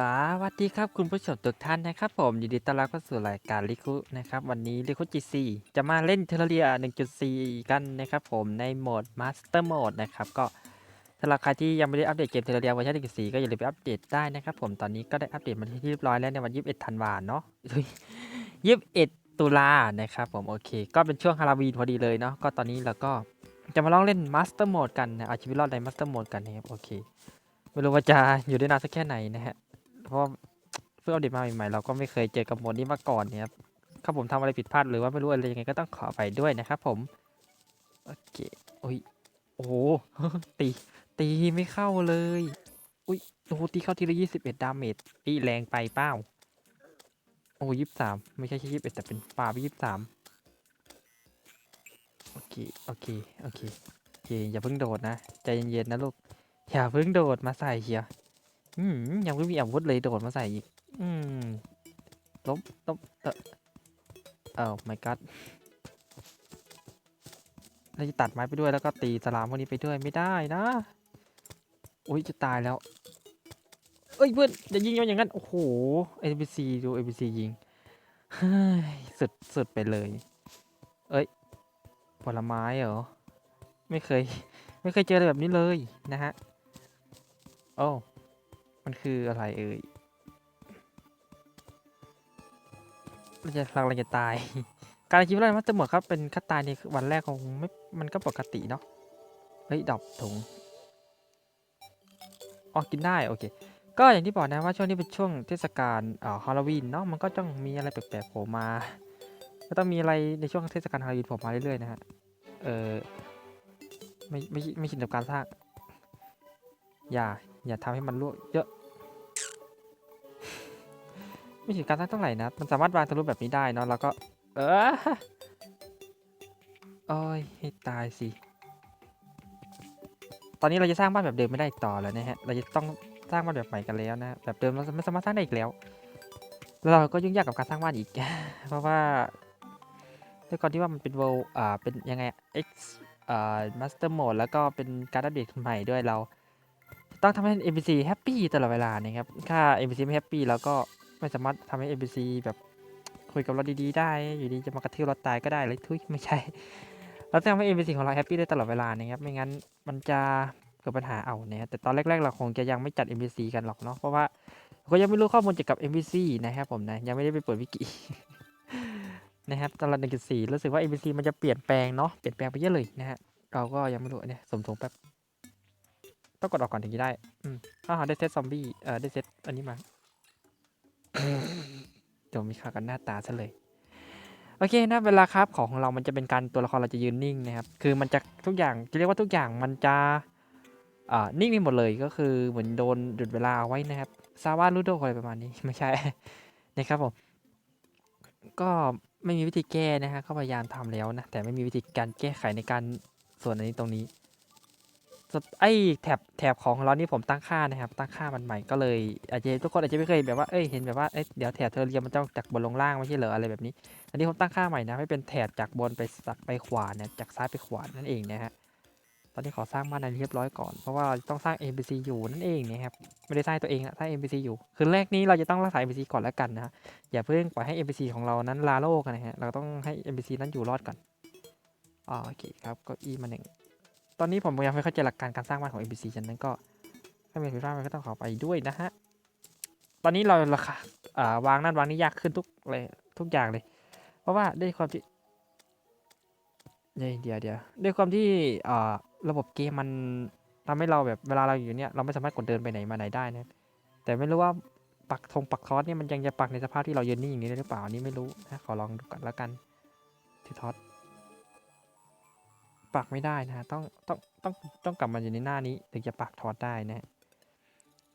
สวัสดีครับคุณผู้ชมทุกท่านนะครับผมยินดีต้อนรับเข้าสู่รายการลิคุนะครับวันนี้ลิคุจีซีจะมาเล่นเทเลเรีย 1.4 กันนะครับผมในโหมดมาสเตอร์โหมดนะครับก็สำหรับใครที่ยังไม่ได้อัปเดตเกมเทเลเรียเวอร์ชัน1.4 ก็อย่าลืมไปอัปเดตได้นะครับผมตอนนี้ก็ได้อัปเดตมาที่เรียบร้อยแล้วในวัน21ธันวาเนาะ21ตุลานะครับผมโอเค ก็เป็นช่วงฮาโลวีนพอดีเลยเนาะก็ตอนนี้เราก็จะมาลองเล่นมาสเตอร์โหมดกันนะเอาชีวิตรอดในมาสเตอร์โหมดกันนะครับโอเคไม่รู้ว่าจะอยู่ได้นานสักแค่ไหนนะฮะ เพราะเพิ่งอัปเดตมาใหม่ๆเราก็ไม่เคยเจอกับโหมดนี้มาก่อนเนี่ยครับถ้าผมทำอะไรผิดพลาดหรือว่าไม่รู้อะไรยังไงก็ต้องขอไปด้วยนะครับผมโอเคโอ้ยโอ้โหตีตีไม่เข้าเลยอุ้ยโอ้ตีเข้าทีละยี่สิบเอ็ดดาเมจตีแรงไปเป้าโอ้ยี่สิบสามไม่ใช่แค่ยี่สิบเอ็ดแต่เป็นป่าไปยี่สิบสามโอเคโอเคโอเคโอเคอย่าเพิ่งโดดนะใจเย็นๆนะลูกอย่าเพิ่งโดดมาใส่เฮีย อืมยังไม่มีอาวุธเลยโดดมาใส่อีก อืมลบลบเออเอ้า my god เราจะตัดไม้ไปด้วยแล้วก็ตีสลามพวกนี้ไปด้วยไม่ได้นะอุ้ยจะตายแล้ว เอ้ยเพื่อนอย่ายิงมันอย่างนั้น โอ้โห NPC ดู NPC ยิงเฮ้ยสุดสุดไปเลย เอ้ยผลไม้เหรอ ไม่เคย ไม่เคยเจออะไรแบบนี้เลยนะฮะ โอ้ มันคืออะไรเอ่ยเราจะเราจะตาย การคิดว่ามันจะหมดครับ เป็นคัดตายในวันแรกคงไม่มันก็ปกติเนาะ เฮ้ยดอกถุงอ๋อกินได้ โอเค ก็อย่างที่บอกนะว่าช่วงนี้เป็นช่วงเทศกาลเอ่อฮาโลวีนเนาะ มันก็ต้องมีอะไรแปลกๆโผล่มา ก็ต้องมีอะไรในช่วงเทศกาลฮาโลวีนโผล่มาเรื่อยๆนะฮะ เออไม่ไม่ไม่ชินกับการสร้าง อย่าอย่าทำให้มันรั่วเยอะ ม่ถึงการสร้างเท่าไหร่นะ มันสามารถวางทะลุแบบนี้ได้เนาะ แล้วก็ เออโอ้ยให้ตายสิ ตอนนี้เราจะสร้างบ้านแบบเดิมไม่ได้อีกต่อแล้วนะฮะ เราจะต้องสร้างบ้านแบบใหม่กันแล้วนะ แบบเดิมเราไม่สามารถสร้างได้อีกแล้ว แล้วเราก็ยุ่งยากกับการสร้างบ้านอีก เพราะว่าด้วยความที่ว่ามันเป็น world อ่า เป็นยังไง X อ่า master mode แล้วก็เป็นการอัปเดตใหม่ด้วยเรา ต้องทำให้ NPC แฮปปี้ตลอดเวลานะครับ ถ้า NPC ไม่แฮปปี้เราก็ ไม่สามารถทำให้ NPC แบบคุยกับเราดีๆได้ อยู่ดีจะมากระทืบเราตายก็ได้เลยทุยไม่ใช่ เราต้องทำให้ NPC ของเราแฮปปี้ได้ตลอดเวลานะครับ ไม่งั้นมันจะเกิดปัญหาเอานะครับแต่ตอนแรกๆเราคงจะยังไม่จัด NPC กันหรอกเนาะ เพราะว่าก็ยังไม่รู้ข้อมูลเกี่ยวกับ NPC นะครับผมนะ ยังไม่ได้ไปเปิดวิกินะครับตอนเราหนึ่งจุดสี่รู้สึกว่า NPC มันจะเปลี่ยนแปลงเนาะ เปลี่ยนแปลงไปเยอะเลยนะฮะ เราก็ยังไม่รู้เนี่ยสมทงแป๊บต้องกดออกก่อนถึงจะได้ อืมอ้าได้เซตซอมบี้ เอ่อ ได้เซตอันนี้มา เดี๋ยวมีข่ากันหน้าตาซะเลย โอเคนะเวลาครับของของเรามันจะเป็นการตัวละครเราจะยืนนิ่งนะครับ คือมันจะทุกอย่างจะเรียกว่าทุกอย่างมันจะอ่านิ่งไปหมดเลยก็คือเหมือนโดนหยุดเวลาเอาไว้นะครับซาวาลูโดอะไรประมาณนี้ไม่ใช่นะครับผมก็ไม่มีวิธีแก้นะฮะเขาพยายามทำแล้วนะแต่ไม่มีวิธีการแก้ไขในการส่วนอันนี้ตรงนี้ ไอ้แถบแถบของเรานี่ผมตั้งค่านะครับ ตั้งค่ามันใหม่ก็เลย อาจจะทุกคนอาจจะไม่เคยแบบว่าเอ้ยเห็นแบบว่าเอ้ยเดี๋ยวแถบเทอร์เรียมมันต้องจากบนลงล่างไม่ใช่เหรออะไรแบบนี้ อันนี้ผมตั้งค่าใหม่นะให้เป็นแถบจากบนไปสักไปขวาเนี่ยจากซ้ายไปขวานั่นเองนะฮะตอนนี้ขอสร้างบ้านในเรียบร้อยก่อนเพราะว่าเราต้องสร้าง NPC อยู่นั่นเองนะครับไม่ได้สร้างตัวเองอะสร้าง NPC อยู่คือแรกนี้เราจะต้องรักษา NPC ก่อนแล้วกันนะฮะอย่าเพิ่งปล่อยให้ NPC ของเรานั้นลาโลกนะฮะเราต้องให้ NPC นั้นอยู่รอดก่อนอ๋อโอเคครับก็อีมาหนึ่ง ตอนนี้ผมยังไม่เข้าใจหลักการการสร้างบ้านของ NPC ฉะนั้นก็ถ้าเป็นผิดพลาดมันก็ต้องขอไปด้วยนะฮะ ตอนนี้เราราคาอ่าวางนั่นวางนี่ยากขึ้นทุกเลยทุกอย่างเลย เพราะว่าด้วยความที่เดี๋ยวเดี๋ยวด้วยความที่ระบบเกมมันทำให้เราแบบเวลาเราอยู่เนี่ยเราไม่สามารถกดเดินไปไหนมาไหนได้นะแต่ไม่รู้ว่าปักธงปักทอสเนี่ยมันยังจะปักในสภาพที่เรายืนนิ่อย่างนี้ได้หรือเปล่านนี้ไม่รู้นะขอลองดูก่อนแล้วกันที่ทอส ปักไม่ได้นะฮะต้องต้องต้องต้องกลับมาอยู่ในหน้านี้ถึงจะปักทอดได้นะฮะ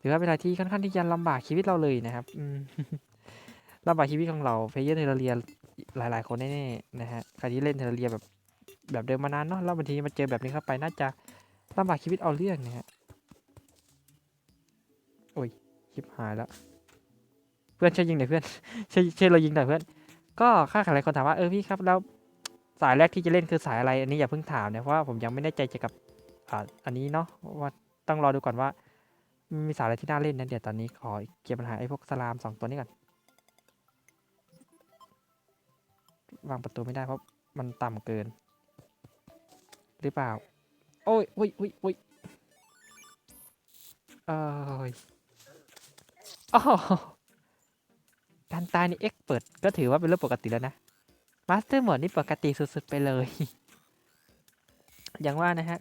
ถือว่าเป็นอะไรที่ค่อนข้างที่จะลำบากชีวิตเราเลยนะครับลำบากชีวิตของเราเพลเยอร์เทเรียหลาย ๆ คนแน่ๆนะฮะใครที่เล่นเทเรียแบบแบบเดิมมานานเนาะแล้วบางทีมาเจอแบบนี้เข้าไปน่าจะลำบากชีวิตเอาเรื่องนะฮะโอ้ยชิบหายแล้วเพื่อนช่วยยิงหน่อยเพื่อนช่วยช่วยเรายิงหน่อยเพื่อนก็ค่าหลายคนถามว่าเออพี่ครับแล้ว สายแรกที่จะเล่นคือสายอะไรอันนี้อย่าเพิ่งถามนะเพราะว่าผมยังไม่แน่ใจเกี่ยวกับอ่าอันนี้เนาะว่าต้องรอดูก่อนว่า มีสาระไรที่น่าเล่นนะเดี๋ยวตอนนี้ขอเคลียร์ปัญหาไอ้พวกสลามสองตัวนี้ก่อนวางประตูไม่ได้เพราะมันต่ำเกิน หรือเปล่า โอ้ยอุ้ยอุ้ยอุ้ยเอ้ยโอ้โหการตายในเอ็กเปิดก็ถือว่าเป็นเรื่องปกติแล้วนะ มาสเตอร์หมดนี่ปกติสุดๆไปเลย อย่างว่านะฮะ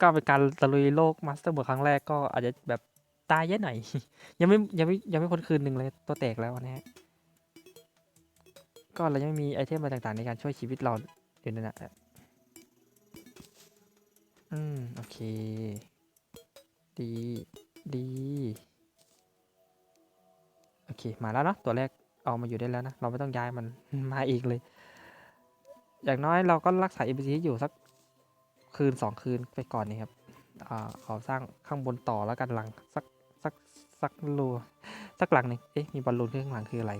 ก็เป็นการตะลุยโลกมาสเตอร์หมดครั้งแรกก็อาจจะแบบตายเยอะหน่อย ยังไม่ยังไม่ยังไม่พ้นคืนหนึ่งเลยตัวแตกแล้วนะฮะ ก็เรายังไม่มีไอเทมอะไรต่างๆ ในการช่วยชีวิตเราอยู่นั่นแหละอืม โอเค ดี ดี โอเค มาแล้วเนาะตัวแรกเอามาอยู่ได้แล้วนะ เราไม่ต้องย้ายมันมาอีกเลย อย่างน้อยเราก็รักษา NPC ให้อยู่สักคืนสองคืนไปก่อนนี่ครับอขอสร้างข้างบนต่อแล้วกันหลังสักสักสักรูสักหลังหนึ่งเอ๊ะมีบอลลูนข้างหลังคืออะไร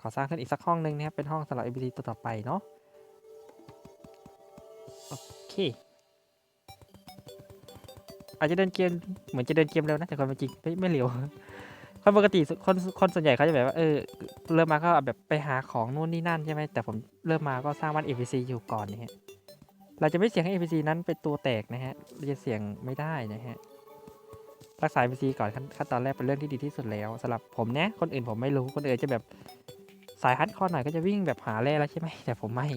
ขอสร้างขึ้นอีกสักห้องหนึ่งนะครับเป็นห้องสำหรับ NPC ตัวต่อไปเนาะโอเคอาจจะเดินเกมเหมือนจะเดินเกมเร็วนะแต่ความจริงไม่ไม่เร็ว คนปกติคนคนส่วนใหญ่เขาจะแบบว่าเออเริ่มมาก็แบบไปหาของนู่นนี่นั่นใช่ไหมแต่ผมเริ่มมาก็สร้างบ้าน NPC อยู่ก่อนนะฮะเราจะไม่เสี่ยงให้ NPC นั้นเป็นตัวแตกนะฮะเราจะเสี่ยงไม่ได้นะฮะรักษา NPC ก่อนขั้นตอนแรกเป็นเรื่องที่ดีที่สุดแล้วสำหรับผมนะคนอื่นผมไม่รู้คนอื่นจะแบบสายฮัดคอหน่อยก็จะวิ่งแบบหาแร่แล้วใช่ไหมแต่ผมไม่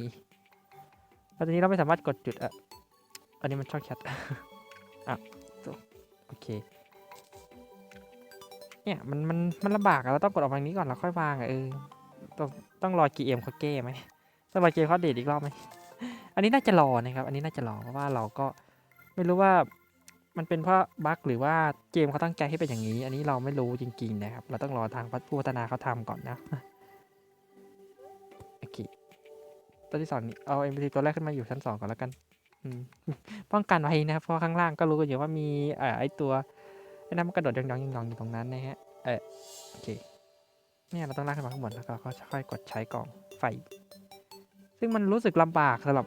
ตอนนี้เราไม่สามารถกดจุดอะอันนี้มันช่องแชทอะโอเค เนี่ยมันมันมันลำบากอะเราต้องกดออกมางนี้ก่อนแล้วค่อยวางอะเออต้องต้องรอกีเอ็มเขาแก้ไหมต้องรอเกมเขาเดทอีกรอบไหมอันนี้น่าจะรอนะครับ อันนี้น่าจะรอเพราะว่าเราก็ไม่รู้ว่ามันเป็นเพราะบั๊กหรือว่าเกมเขาตั้งใจให้เป็นอย่างนี้ อันนี้เราไม่รู้จริงๆนะครับ เราต้องรอทางผู้พัฒนาเขาทำก่อนนะโอเคตัวที่สองนี่เอาเอ็มพีตัวแรกขึ้นมาอยู่ชั้นสองก่อนแล้วกันป้องกันไว้นะครับเพราะข้างล่างก็รู้กันอยู่ว่ามีเอ่อไอตัว ไอ้นั่นมันกระโดดยองๆยองๆอยู่ตรงนั้นนะฮะ เออโอเค เนี่ยเราต้องลากขึ้นมาข้างบนแล้วก็ค่อยๆกดใช้กล่องไฟ ซึ่งมันรู้สึกลำบากสำหรับ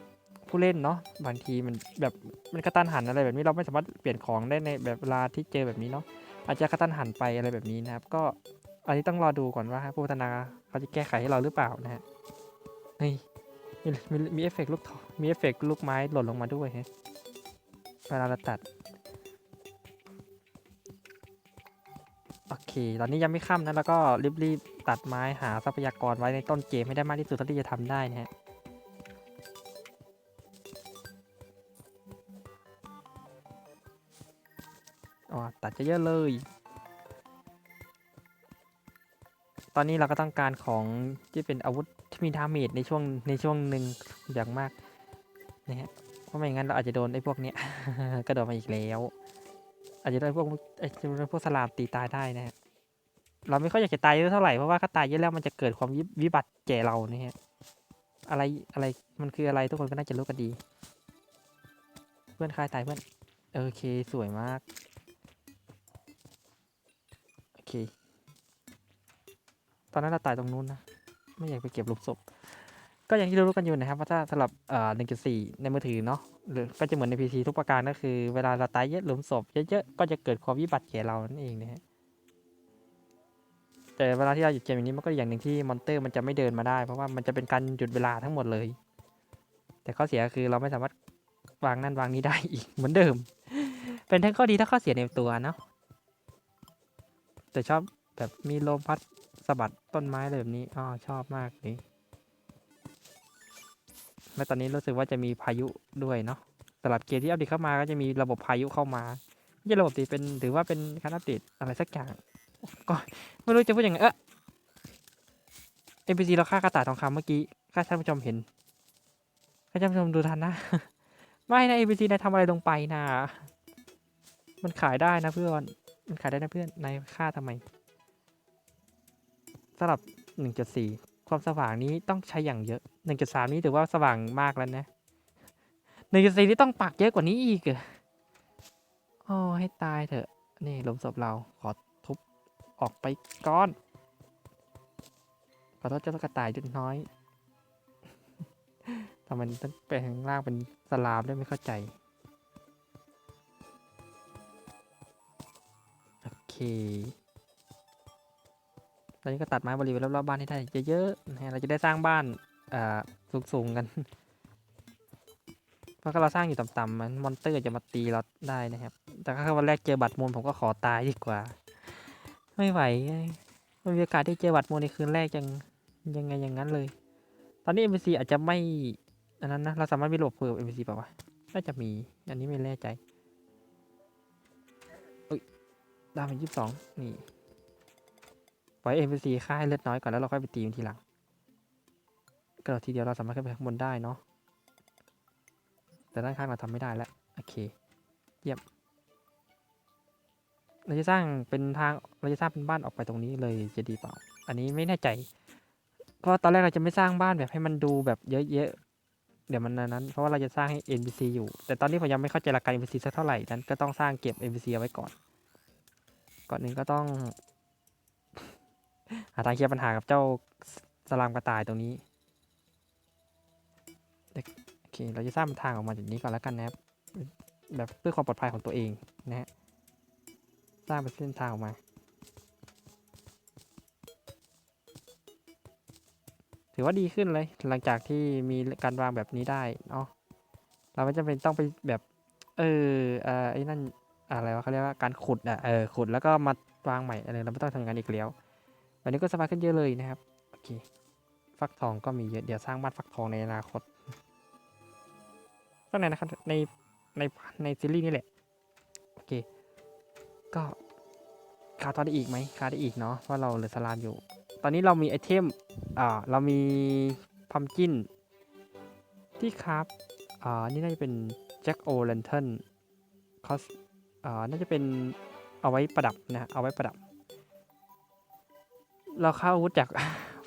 ผู้เล่นเนาะ บางทีมันแบบมันกระตันหันอะไรแบบนี้เราไม่สามารถเปลี่ยนของได้ในแบบเวลาที่เจอแบบนี้เนาะ อาจจะกระตันหันไปอะไรแบบนี้นะครับ ก็อันนี้ต้องรอดูก่อนว่าผู้พัฒนาเขาจะแก้ไขให้เราหรือเปล่านะฮะ เฮ้ยมีมีเอฟเฟกต์ลูกทอมีเอฟเฟกต์ลูกไม้หล่นลงมาด้วยฮะเวลาเราตัด ตอนนี้ยังไม่ค่ำนะแล้วก็รีบๆตัดไม้หาทรัพยากรไว้ในต้นเกมให้ได้มากที่สุดเท่าที่จะทำได้นะฮะอ๋อตัดเยอะเลย ตอนนี้เราก็ต้องการของที่เป็นอาวุธที่มีดาเมจในช่วงในช่วงหนึ่งอย่างมากนะฮะเพราะไม่งั้นเราอาจจะโดนไอ้พวกเนี้ย กระโดดมาอีกแล้ว อาจจะโดนพวกไอ้พวกสลามตีตายได้นะฮะ เราไม่ค่อยอยากจะตายเยอะเท่าไหร่เพราะว่าถ้าตายเยอะแล้วมันจะเกิดความวิวบัติแก่เรานะฮะอะไรอะไรมันคืออะไรทุกคนก็น่าจะรู้กันดี เพื่อนคลายตายเพื่อนโอเคสวยมากโอเค ตอนนั้นเราตายตรงนู้นนะไม่อยากไปเก็บหลุมศพก็อย่างที่รู้กันอยู่นะครับว่าถ้าสำหรับเอ่อ1.4 ในมือถือเนาะหรือก็จะเหมือนใน PC ทุกประการก็คือ เวลาเราตายเยอะหลุมศพเยอะๆก็จะเกิดความวิบัติแก่เรานั่นเองนะฮะ แต่เวลาที่เราหยุดเกมอย่างนี้มันก็อย่างหนึ่งที่มอนเตอร์มันจะไม่เดินมาได้ เพราะว่ามันจะเป็นการหยุดเวลาทั้งหมดเลย แต่ข้อเสียคือเราไม่สามารถวางนั่นวางนี้ได้อีกเหมือนเดิม เป็นทั้งข้อดีทั้งข้อเสียในตัวเนาะแต่ชอบแบบมีลมพัดสะบัดต้นไม้อะไรแบบนี้อ๋อชอบมากเลยและตอนนี้รู้สึกว่าจะมีพายุด้วยเนาะสำหรับเกมที่อัปเดตเข้ามาก็จะมีระบบพายุเข้ามาไม่ใช่ระบบตีเป็นถือว่าเป็นการอัปเดตอะไรสักอย่าง ก็ไม่รู้จะพูดยังไงเออ NPC เราฆ่ากระต่ายทองคำเมื่อกี้ข้าท่านผู้ชมเห็นข้าท่านผู้ชมดูทันนะ ไม่นะ NPC นายทำอะไรลงไปนะ มันขายได้นะเพื่อน มันขายได้นะเพื่อน นายฆ่าทำไมสำหรับ 1.4 ความสว่างนี้ต้องใช้อย่างเยอะ 1.3 นี้ถือว่าสว่างมากแล้วนะ 1.4 นี่ต้องปักเยอะกว่านี้อีกเอโอ้ให้ตายเถอะ นี่ลมศพเราขอ ออกไปก่อนขอโทษเจ้ากระต่ายดุดน้อยทำไมต้องไปข้างล่างเป็นสลามด้วยไม่เข้าใจ โอเคตอนนี้ก็ตัดไม้บริเวณรอบๆบ้านให้ได้เยอะๆนะฮะเราจะได้สร้างบ้านสูงๆกันเพราะก็เราสร้างอยู่ต่ำๆมันมอนเตอร์จะมาตีเราได้นะครับ แต่ถ้าวันแรกเจอบัตรมูลผมก็ขอตายดีกว่า ไม่ไหวไงไม่มีโอกาสที่เจอบัตรมูลในคืนแรกยังยังไงอย่างนั้นเลย ตอนนี้ NPC อาจจะไม่อันนั้นนะ เราสามารถมีระบบคุยกับ NPC เปล่าวะ น่าจะมี อันนี้ไม่แน่ใจอุ้ย ดาวเป็นยี่สิบสองนี่ ปล่อย NPC ฆ่าให้เลือดน้อยก่อนแล้วเราค่อยไปตีมันทีหลัง กระโดดทีเดียวเราสามารถขึ้นไปข้างบนได้เนาะ แต่ด้านข้างเราทำไม่ได้แล้ว โอเค เยี่ยม เราจะสร้างเป็นทางเราจะสร้างเป็นบ้านออกไปตรงนี้เลยจะดีเปล่า อันนี้ไม่แน่ใจ เพราะตอนแรกเราจะไม่สร้างบ้านแบบให้มันดูแบบเยอะๆ เดี๋ยวมันนั้น เพราะว่าเราจะสร้างให้ NPC อยู่ แต่ตอนนี้ผมยังไม่เข้าใจหลักการ NPC สักเท่าไหร่ นั้นก็ต้องสร้างเก็บ NPC เอาไว้ก่อน ก่อนหนึ่งก็ต้อง หาทางเคลียร์ปัญหากับเจ้าสลามกระต่ายตรงนี้ โอเค เราจะสร้างเป็นทางออกมาจากนี้ก่อนแล้วกันนะครับ แบบเพื่อความปลอดภัยของตัวเองนะฮะ สร้างเป็นเส้นทางออกมา ถือว่าดีขึ้นเลย หลังจากที่มีการวางแบบนี้ได้เนาะเราไม่จำเป็นต้องไปแบบ เออเออไอ้นั่นอะไรวะเขาเรียกว่าการขุดอะเออขุดแล้วก็มาวางใหม่อะไรเราไม่ต้องทำงานอีกแล้ววันนี้ก็สบายขึ้นเยอะเลยนะครับโอเคฟักทองก็มีเยอะเดี๋ยวสร้างบ้านฟักทองในอนาคตก็ในนะครับในในในซีรีส์นี่แหละโอเค ก็คาทอได้อีกไหมคาได้อีกเนาะเพราะเราเหลือสลามอยู่ ตอนนี้เรามีไอเทมอ่าเรามีพัมกินที่ครับอ่านี่น่าจะเป็นแจ็คโอเลนเทนคอสอ่าน่าจะเป็นเอาไว้ประดับนะเอาไว้ประดับ เราเข้าอาวุธจาก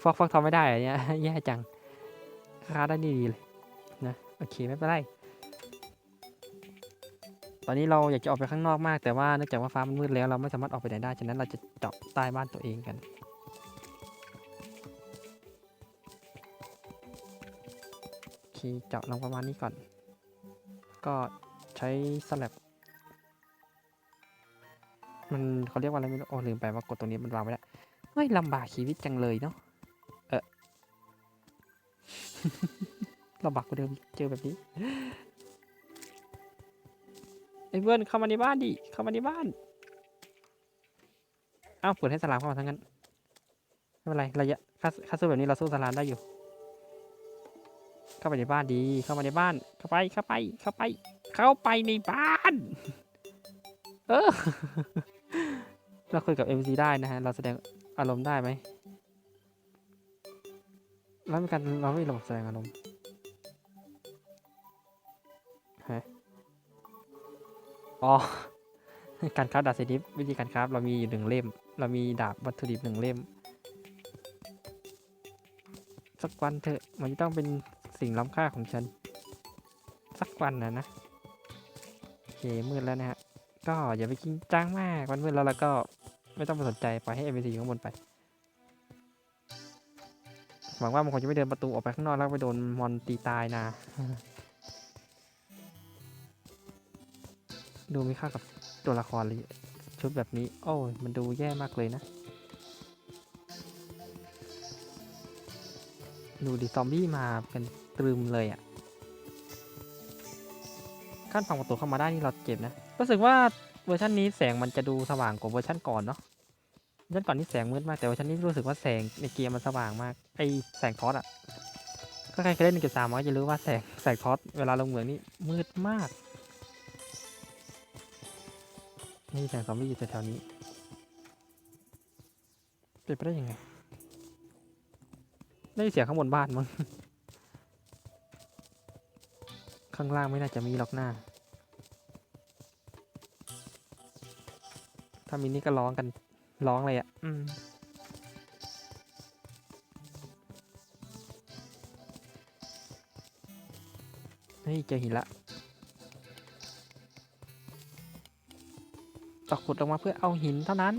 ฟอกฟอกทอไม่ได้อะเนี่ยแย่จังค้าได้ดีเลยนะโอเคไม่เป็นไร ตอนนี้เราอยากจะออกไปข้างนอกมาก แต่ว่าเนื่องจากว่าฟ้ามันมืดแล้วเราไม่สามารถออกไปไหนได้ ฉะนั้นเราจะเจาะใต้บ้านตัวเองกัน โอเค เจาะลงประมาณนี้ก่อน ก็ใช้สลับ มันเขาเรียกว่าอะไรไม่รู้ โอ้ลืมไปว่ากดตรงนี้มันวางไม่ได้เฮ้ยลำบากชีวิตจังเลยเนาะ เออลำบากกว่าเดิมเจอแบบนี้ ไอ้เพื่อนเข้ามาในบ้านดิ เข้ามาในบ้าน เอ้าเปิดให้สลามเข้ามาทั้งนั้น ไม่เป็นไรระยะค่าค่าซื้แบบนี้เราสู้สลามได้อยู่ เข้าไปในบ้านดี เข้ามาในบ้าน เข้าไป เข้าไป เข้าไป เข้าไปในบ้าน เออ เราคุยกับ MC ได้นะฮะ เราแสดงอารมณ์ได้ไหมแล้วมีการเราไม่ระบบแสดงอารมณ์ อ๋อ การคราฟดาบเซนิฟวิธีการคราฟเรามีอยู่หนึ่งเล่ม เรามีดาบวัตถุดิบหนึ่งเล่ม สักวันเถอะมันจะต้องเป็นสิ่งล้ำค่าของฉัน สักวันนะนะ โอเคมืดแล้วนะฮะ ก็อย่าไปจริงจังมากวันมืดแล้วเราก็ไม่ต้องไปสนใจปล่อยให้ NPC อยู่ข้างบนไปหวังว่ามันคงจะไม่เดินประตูออกไปข้างนอกแล้วไปโดนมอนตีตายนะ ดูมีค่ากับตัวละครเลยชุดแบบนี้ โอ้ยมันดูแย่มากเลยนะ ดูดิซอมบี้มาเป็นตรึมเลยอะ่ะขั้นพังประตูเข้ามาได้นี่เราเจ็บนะ รู้สึกว่าเวอร์ชันนี้แสงมันจะดูสว่างกว่าเวอร์ชันก่อนเนาะ เวอร์ชันก่อนนี่แสงมืดมาก แต่เวอร์ชันนี้รู้สึกว่าแสงในเกมมันสว่างมาก ไอแสงทอสอะ่ะ ก็ใครเคยเล่นหนึ่งจุดสามมันก็จะรู้ว่าแสงแสงทอสเวลาลงเหมืองนี่มืดมาก นี่แสงซอมบี้อยู่แถวๆนี้เป็นไปได้ยังไง ได้เสียงข้างบนบ้านมั้ง ข้างล่างไม่น่าจะมีหรอกหน้า ถ้ามีนี่ก็ร้องกันร้องเลยอะ่ะ อืมเฮ้ยเจอหินละ ตอกขุดลงมาเพื่อเอาหินเท่านั้น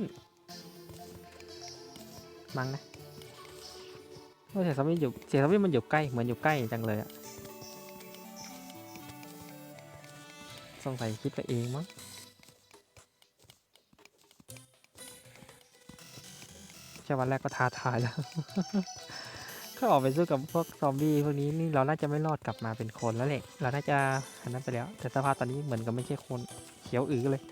มั้งนะเสียงซอมบี้อยู่เสียงซอมบี้มันอยู่ใกล้เหมือนอยู่ใกล้จังเลยอะสงสัยคิดไปเองมั้งค่วันแรกก็ท้าทายแล้วก็ออกไปสู้กับพวกซอมบี้พวกนี้นี่เราน่าจะไม่รอดกลับมาเป็นคนแล้วแหละเราน่าจะอันนั้นไปแล้ว แต่สภาพตอนนี้เหมือนกับไม่ใช่คนเขียวอือเลย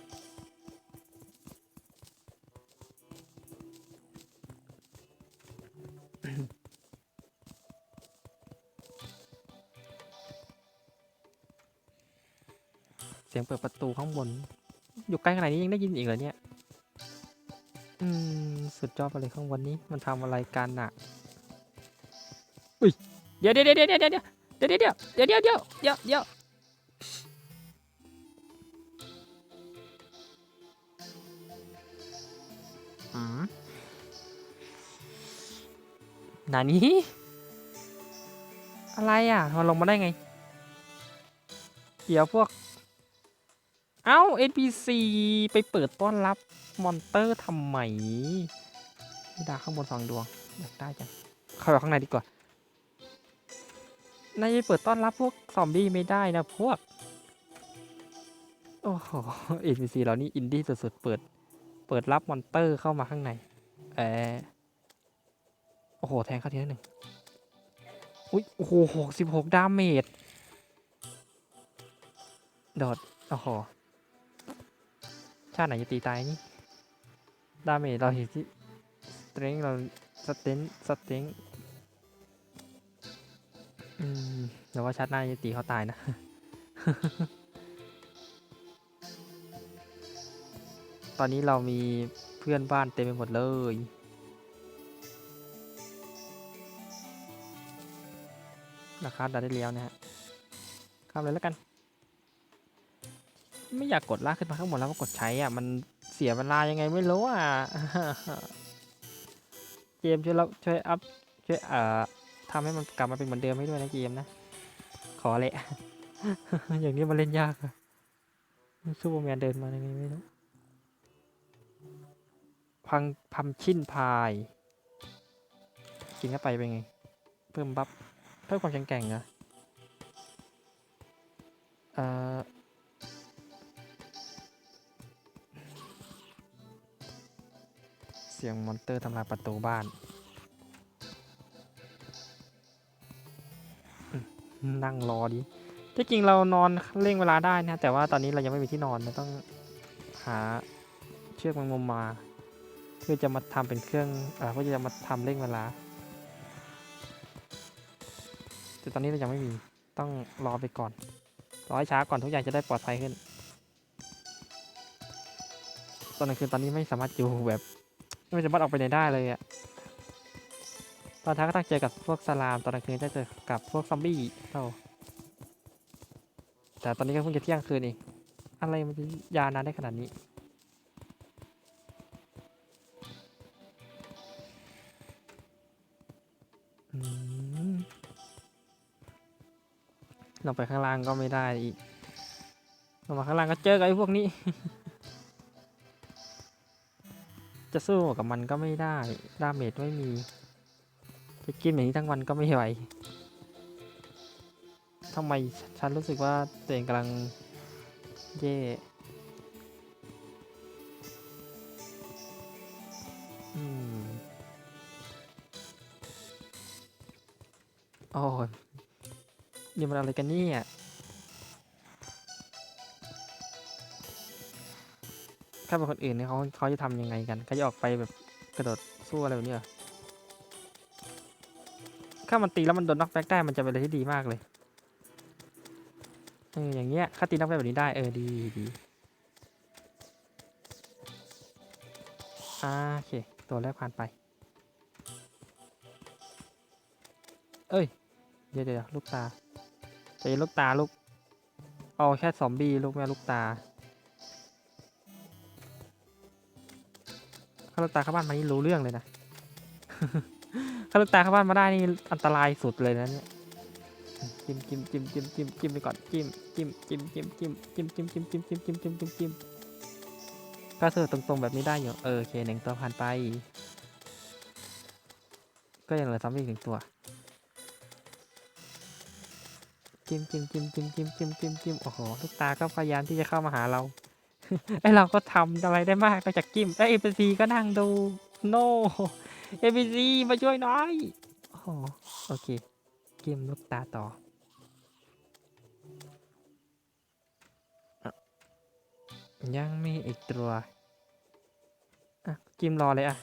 สียงเปิดประตูข้างบน อยู่ใกล้ขนาดนี้ยังได้ยินอีกเหรอเนี่ย อืม สุดยอดไปเลยข้างบนนี้ มันทำอะไรกันน่ะ อุ้ย เดี๋ยวเดี๋ยวเดี๋ยวเดี๋ยวเดี๋ยวเดี๋ยวเดี๋ยวเดี๋ยวเดี๋ยวเดี๋ยวเดี๋ยวเดี๋ยวเดี๋ยวอืมนานี้อะไรอะมันลงมาได้ไง เดี๋ยวพวก เอ้า NPC ไปเปิดต้อนรับมอนเตอร์ทำไมไม่ดาข้างบนสองดวงอยากได้จังเข้าไปข้างในดีกว่านายเปิดต้อนรับพวกซอมบี้ไม่ได้นะพวก โอ้โห NPC เรานี่อินดี้สุดๆเปิด เปิดรับมอนเตอร์เข้ามาข้างในแออโอ้โห แทงเข้าทีละหนึ่งอุ้ยโอ้โหหกสิบหกดาเมจโดดโอ้โห ชาติไหนจะตีตายนี่ ดาเมจเราเห็นที่สเตรงเราสเตนสเตงอืมแต่ว่าชาติหน้าจะตีเขาตายนะ ตอนนี้เรามีเพื่อนบ้านเต็มไปหมดเลยราคาดัดได้แล้วนะฮะข้ามเลยแล้วกัน ไม่อยากกดลากขึ้นมาข้างบนแล้วมากดใช้อะ มันเสียเวลายังไงไม่รู้อะ เกมช่วยเราช่วยอัพช่วยเอ่อทำให้มันกลับมาเป็นเหมือนเดิมให้ด้วยนะเกมนะ ขอเลยอย่างนี้มันเล่นยากอะซูเปอร์แมนเดินมายังไงไม่รู้ พังพัมชินพาย กินเข้าไปเป็นไง เพิ่มบัฟ เพิ่มความแข็งแกร่งเหรอเอ่อ เสียงมอนเตอร์ทำลายประตูบ้าน นั่งรอดิที่จริงเรานอนเร่งเวลาได้นะ แต่ว่าตอนนี้เรายังไม่มีที่นอนเราต้องหาเชือกแมงมุมมา เพื่อจะมาทำเป็นเครื่องเอ่อเพื่อจะมาทำเร่งเวลา แต่ตอนนี้เรายังไม่มี ต้องรอไปก่อน รอให้ช้าก่อนทุกอย่างจะได้ปลอดภัยขึ้นตอนกลางคืนตอนนี้ไม่สามารถอยู่แบบ ไม่สามารถออกไปไหนได้เลยอะตอนเช้าก็ต้องเจอกับพวกสลาม ตอนกลางคืนจะเจอกับพวกซอมบี้เท่าแต่ตอนนี้ก็เพิ่งจะเที่ยงคืนเองอะไรมันจะยาวนานได้ขนาดนี้ลงไปข้างล่างก็ไม่ได้อีกลงมาข้างล่างก็เจอกับไอ้พวกนี้ จะสู้กับมันก็ไม่ได้ ดาเมจไม่มี จะกินแบบนี้ทั้งวันก็ไม่ไหวทำไมฉันรู้สึกว่าตัวเองกำลังเย่อืมโอ้ยนี่มันอะไรกันเนี่ย ถ้าเป็นคนอื่นเนี่ยเขาเขาจะทำยังไงกันเขาจะออกไปแบบกระโดดสู้อะไรแบบนี้เหรอถ้ามันตีแล้วมันโดนน็อกแบ็กได้มันจะเป็นอะไรที่ดีมากเลยเอออย่างเงี้ยถ้าตีน็อกแบ็กแบบนี้ได้เออดีดีอ่าโอเค ตัวแรกผ่านไป เอ้ย เดี๋ยวเดี๋ยวลูกตาใจะลูกตาลูก เอาแค่ซอมบี้ลูกแม่ลูกตา ข้าลูกตาเข้าบ้านมานี่รู้เรื่องเลยนะข้าลูกตาเข้าบ้านมาได้นี่อันตรายสุดเลยนะเนี่ยจิ้มจิ้มจิ้มจิ้มจิ้มจิ้มไปก่อนจิ้มจิ้มจิ้มจิ้มจิ้มจิ้มจิ้มจิ้มจิ้มจิ้มจิ้มจิ้มจิ้มจิ้มก็เสือตรงๆแบบนี้ได้อยู่เออโอเคหนึ่งตัวผ่านไป ก็ยังเหลือซอมบี้อีกหนึ่งตัวจิ้มจิ้มจิ้มจิ้มจิ้มจิ้มจิ้มจิ้มโอ้โหลูกตาก็พยายามที่จะเข้ามาหาเรา ไอเราก็ทำอะไรได้มากนอกจากจิ้มไอเอฟซีก็นั่งดูโนเอพีซีมาช่วยหน่อยโอ้โอเคเกมลูกตาต่อยังมีอีกตัวอะกิมรอเลยอะ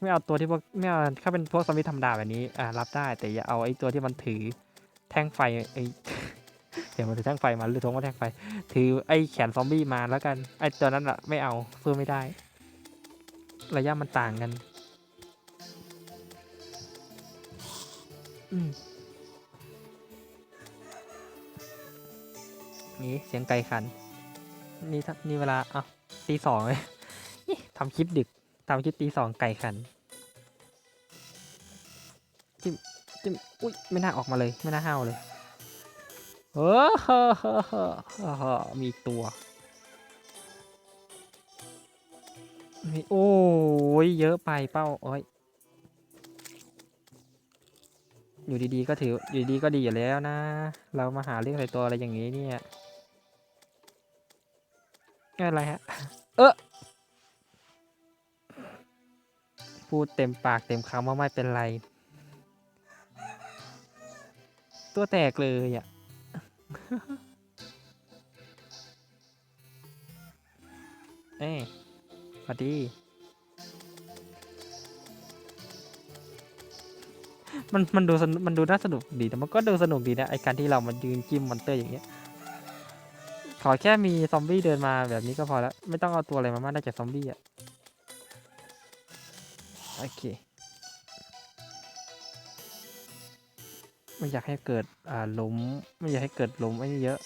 ไม่เอาตัวที่พวกไม่เอาถ้าเป็นพวกซอมบี้ธรรมดาแบบนี้ อ่ารับได้ แต่อย่าเอาไอ้ตัวที่มันถือแท่งไฟไอ้ เดี๋ยวมันถือแท่งไฟมาหรือทงว่าแท่งไฟ ถือไอ้แขนซอมบี้มาแล้วกัน ไอ้ตัวนั้นอะไม่เอาสู้ไม่ได้ ระยะมันต่างกันนี่เสียงไก่ขัน นี่นี่เวลาอะตีสองเลยทำคลิปดึกทำคลิปตีสองไก่ขันจิ้มจิ้มอุ้ยไม่น่าออกมาเลย ไม่น่าห้าวเลย เออเฮ้อเฮ้อเฮ้อเฮ้อเฮ้อมีอีกตัวมีโอ้ยเยอะไปเป้าโอ้ยอยู่ดีๆก็ถืออยู่ดีก็ดีอยู่แล้วนะ เรามาหาเรื่องใส่ตัวอะไรอย่างนี้เนี่ยอะไรฮะ เออพูดเต็มปากเต็มคำว่าไม่เป็นไร ตัวแตกเลยอะ เอ้ยสวัสดี มันมันดูสนุกมันดูน่าสนุกดีแต่มันก็ดูสนุกดีนะไอการที่เรามันยืนจิ้มมอนเตอร์อย่างเงี้ย ขอแค่มีซอมบี้เดินมาแบบนี้ก็พอแล้ว ไม่ต้องเอาตัวอะไรมามากได้จากซอมบี้อะ โอเค ไม่อยากให้เกิดอ่าลุมไม่อยากให้เกิดลุมไอ้เยอะ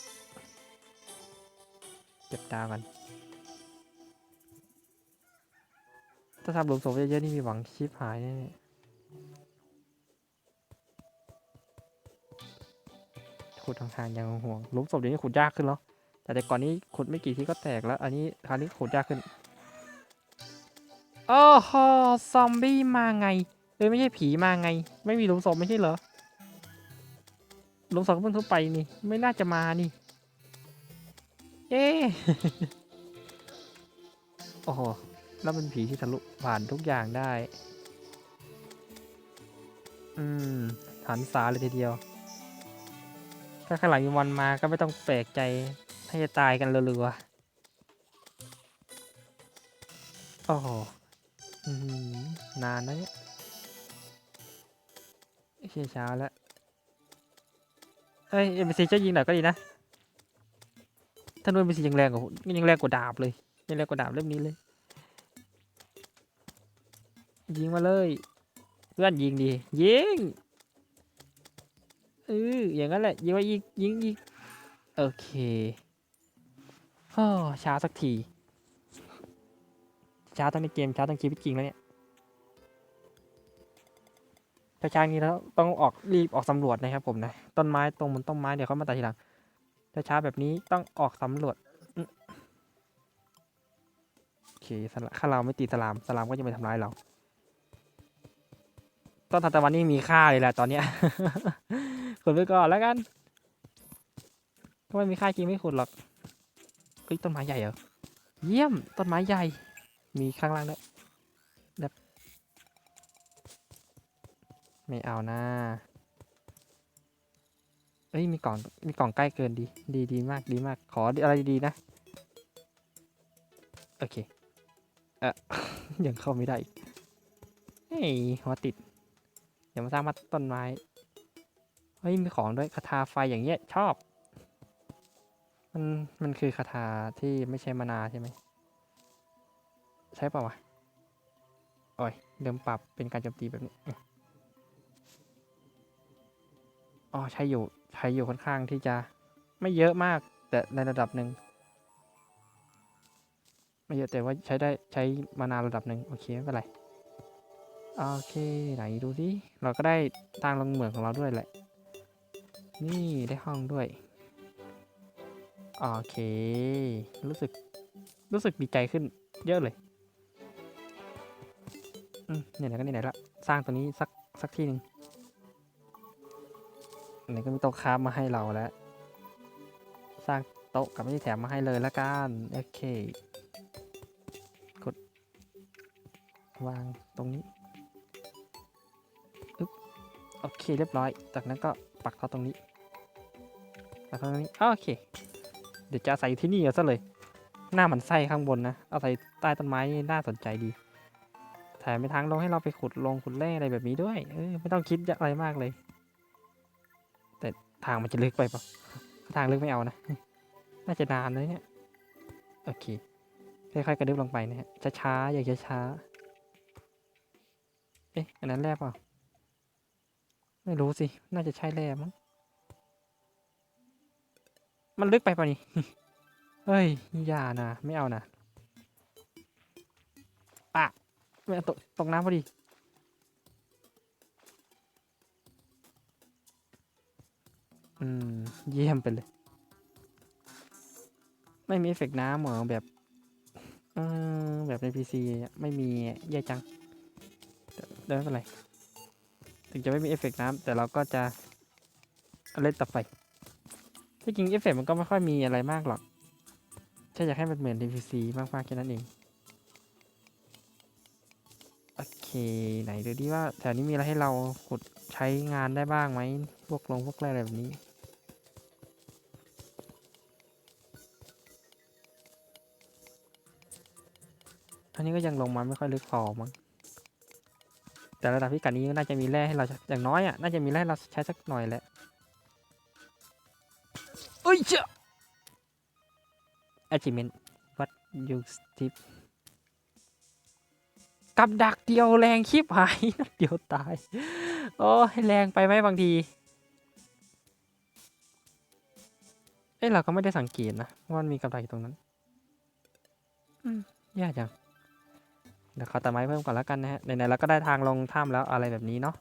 เก็บดาวกันถ้าทำหลุมศพเยอะๆนี่มีหวังชีพหายแน่ขุดทางๆยังห่วงหลุมศพเดี๋ยวนี้ขุดยากขึ้นแล้วแต่แต่ก่อนนี้ขุดไม่กี่ที่ก็แตกแล้ว อันนี้คราวนี้ขุดยากขึ้นโอ้โหซอมบี้มาไงเอ้ยไม่ใช่ผีมาไง ไม่มีหลุมศพไม่ใช่เหรอ ลุมศพก็เพิ่งทั่วไปนี่ ไม่น่าจะมานี่ เอ๊โอ้โห แล้วเป็นผีที่ทะลุผ่านทุกอย่างได้ อืมหันสาเลยทีเดียว ถ้าข้างหลังมีวันมาก็ไม่ต้องแปลกใจ ให้จะตายกันเรัวๆโอ้โหนานนะเนี่ยเช้าแล้ว เอ้ยเอ็มซีจะยิงหน่อยก็ดีนะถ้าโดนเอ็มซียังแรงกว่ายังแรงกว่าดาบเลยยังแรงกว่าดาบเล่มนี้เลย ยิงมาเลย เพื่อนยิงดียิงเอออย่างนั้นแหละยิงมาอีกยิงอีกโอเคโอ้ช้าสักทีช้าตั้งในเกมช้าตั้งชีวิตจริงแล้วเนี่ย ถ้าช้าอย่างนี้แล้วต้องออกรีบออกสำรวจนะครับผมนะต้นไม้ตรงบนต้นไม้เดี๋ยวเขามาตัดทีหลังถ้าช้าแบบนี้ต้องออกสำรวจโอเคสละถ้าเราไม่ตีสลามสลามก็จะไม่ทำร้ายเราต้นทานตะวันนี่มีค่าเลยแหละตอนเนี้ยขุดไปก่อนแล้วกันก็ไม่มีค่าจริงไม่ขุดหรอกเฮ้ยต้นไม้ใหญ่เหรอเยี่ยมต้นไม้ใหญ่ มีข้างล่างด้วย ไม่เอานะเอ้ยมีกล่องมีกล่องใกล้เกินดี ดีดีมากดีมาก ขออะไรดีนะ โอเคเออยังเข้าไม่ได้อีกเฮ้ยหัวติดอย่ามาสร้างมาต้นไม้เฮ้ยมีของด้วยคาถาไฟอย่างเงี้ยชอบ มันมันคือคาถาที่ไม่ใช่มานาใช่ไหมใช่เปล่าวะโอ้ยเดิมปรับเป็นการโจมตีแบบนี้ อ๋อใช้อยู่ใช้อยู่ค่อนข้างที่จะไม่เยอะมากแต่ในระดับหนึ่งไม่เยอะแต่ว่าใช้ได้ใช้มานานระดับหนึ่งโอเคไม่เป็นไรโอเคไหนดูสิเราก็ได้ทางลงเหมืองของเราด้วยแหละ นี่ได้ห้องด้วยโอเค รู้สึกรู้สึกดีใจขึ้นเยอะเลยอืมเนี่ยไหนก็ไหนละสร้างตัวนี้สักสักที่หนึ่ง ไหนก็มีโต๊ะคราฟมาให้เราแล้ว สร้างโต๊ะกับที่แถมมาให้เลยละกันโอเคกดวางตรงนี้อึ๊บโอเคเรียบร้อย จากนั้นก็ปักเข้าตรงนี้ปักเข้าตรงนี้โอเค เดี๋ยวจะใส่ที่นี่เอาซะเลย หน้ามันไส้ข้างบนนะ เอาใส่ใต้ต้นไม้นี่น่าสนใจดีแถมมีทางลงให้เราไปขุดลงขุดแร่อะไรแบบนี้ด้วยเออไม่ต้องคิดอะไรมากเลย ทางมันจะลึกไปปะทางลึกไม่เอานะ น่าจะนานเลยเนี่ย โอเค ค่อยๆ กระดึบลงไปนะฮะช้าๆ อย่างช้าๆ เอ๊ะ อันนั้นแร่เปล่า ไม่รู้สิ น่าจะใช่แร่มั้ง มันลึกไปป่ะนี่ เฮ้ย อย่านะ ไม่เอานะปะไม่เอาตกตกน้ำพอดี อืม เยี่ยมไปเลย ไม่มีเอฟเฟกต์น้ำเหรอแบบเออแบบใน PC อะไม่มีแย่จังแต่เดี๋ยวไม่เป็นไร ถึงจะไม่มีเอฟเฟกต์น้ำแต่เราก็จะเอาเล่นต่อไปที่จริงเอฟเฟกต์มันก็ไม่ค่อยมีอะไรมากหรอกแค่อยากให้มันเหมือนใน PC มากๆแค่นั้นเอง โอเค ไหนดูดิว่าแถวนี้มีอะไรให้เราขุดใช้งานได้บ้างไหมพวกลงพวกอะไรแบบนี้ อันนี้ก็ยังลงมาไม่ค่อยลึกพอมั้งแต่ระดับพิกัดนี้น่าจะมีแร่ให้เราใช้อย่างน้อยอะน่าจะมีแร่ให้เราใช้สักหน่อยแหละเอ้ยเจ้า achievement what you tip กับดักเดียวแรงชิบหายนัดเดียวตาย โอ้ยแรงไปไหมบางทีเอ้ยเราก็ไม่ได้สังเกตนะว่ามันมีกับดักอยู่ตรงนั้น อืมยากจัง เดี๋ยวขอตัดไม้เพิ่มก่อนแล้วกันนะฮะไหนๆเราก็ได้ทางลงถ้ำแล้วอะไรแบบนี้เนาะ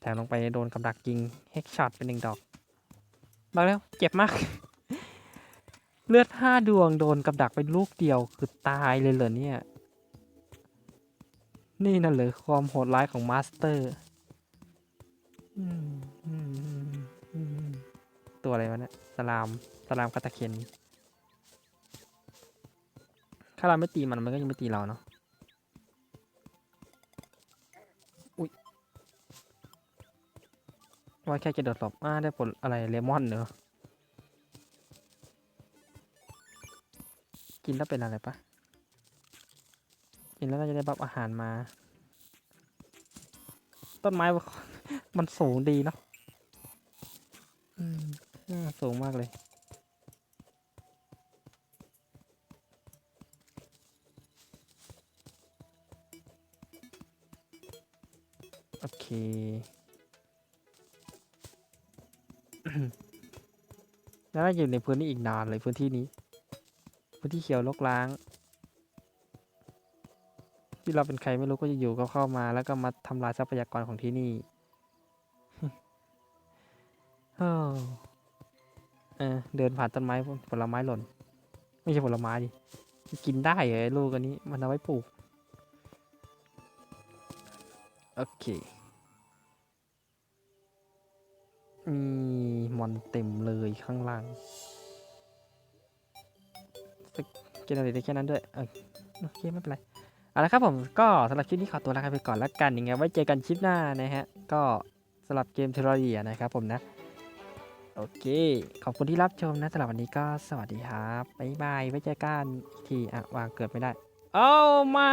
แถมลงไปโดนกับดักยิงเฮกช็อตเป็นหนึ่งดอกบอกแล้วเจ็บมาก เลือดห้าดวงโดนกับดักไปลูกเดียวคือตายเลยเหรอเนี่ย นี่น่ะเหรอความโหดร้ายของมาสเตอร์ตัวอะไรวะเนี่ยสลามสลามคาตาเคนถ้าเราไม่ตีมันมันก็ยังไม่ตีเราเนาะ ว่าแค่จะโดดหลบอ่าได้ผลอะไรเลมอนเนอะกินแล้วเป็นอะไรปะกินแล้วน่าจะได้บัฟอาหารมา ต้นไม้มันสูงดีเนาะอือสูงมากเลยโอเค น่าจะอยู่ในพื้นที่อีกนานเลยพื้นที่นี้ พื้นที่เขียวรกร้าง ที่เราเป็นใครไม่รู้ก็จะอยู่ก็เข้ามาแล้วก็มาทำลายทรัพยากรของที่นี่เออเดินผ่านต้นไม้ผลไม้หล่น ไม่ใช่ผลไม้ดิกินได้เหรอไอ้ลูกอันนี้มันเอาไว้ปลูก โอเค มีมอนเต็มเลยข้างล่างสักเจเนเรตได้แค่นั้นด้วยเออโอเคไม่เป็นไร เอาละครับผมก็สำหรับคลิปนี้ขอตัวลาไปก่อนแล้วกันยังไงไว้เจอกันคลิปหน้านะฮะ ก็สำหรับเกมเทอร์เรียนะครับผมนะ โอเค ขอบคุณที่รับชมนะสำหรับวันนี้ก็สวัสดีครับบ๊ายบายไว้เจอกันอีกทีอะวางเกิดไม่ได้ โอ้ไม่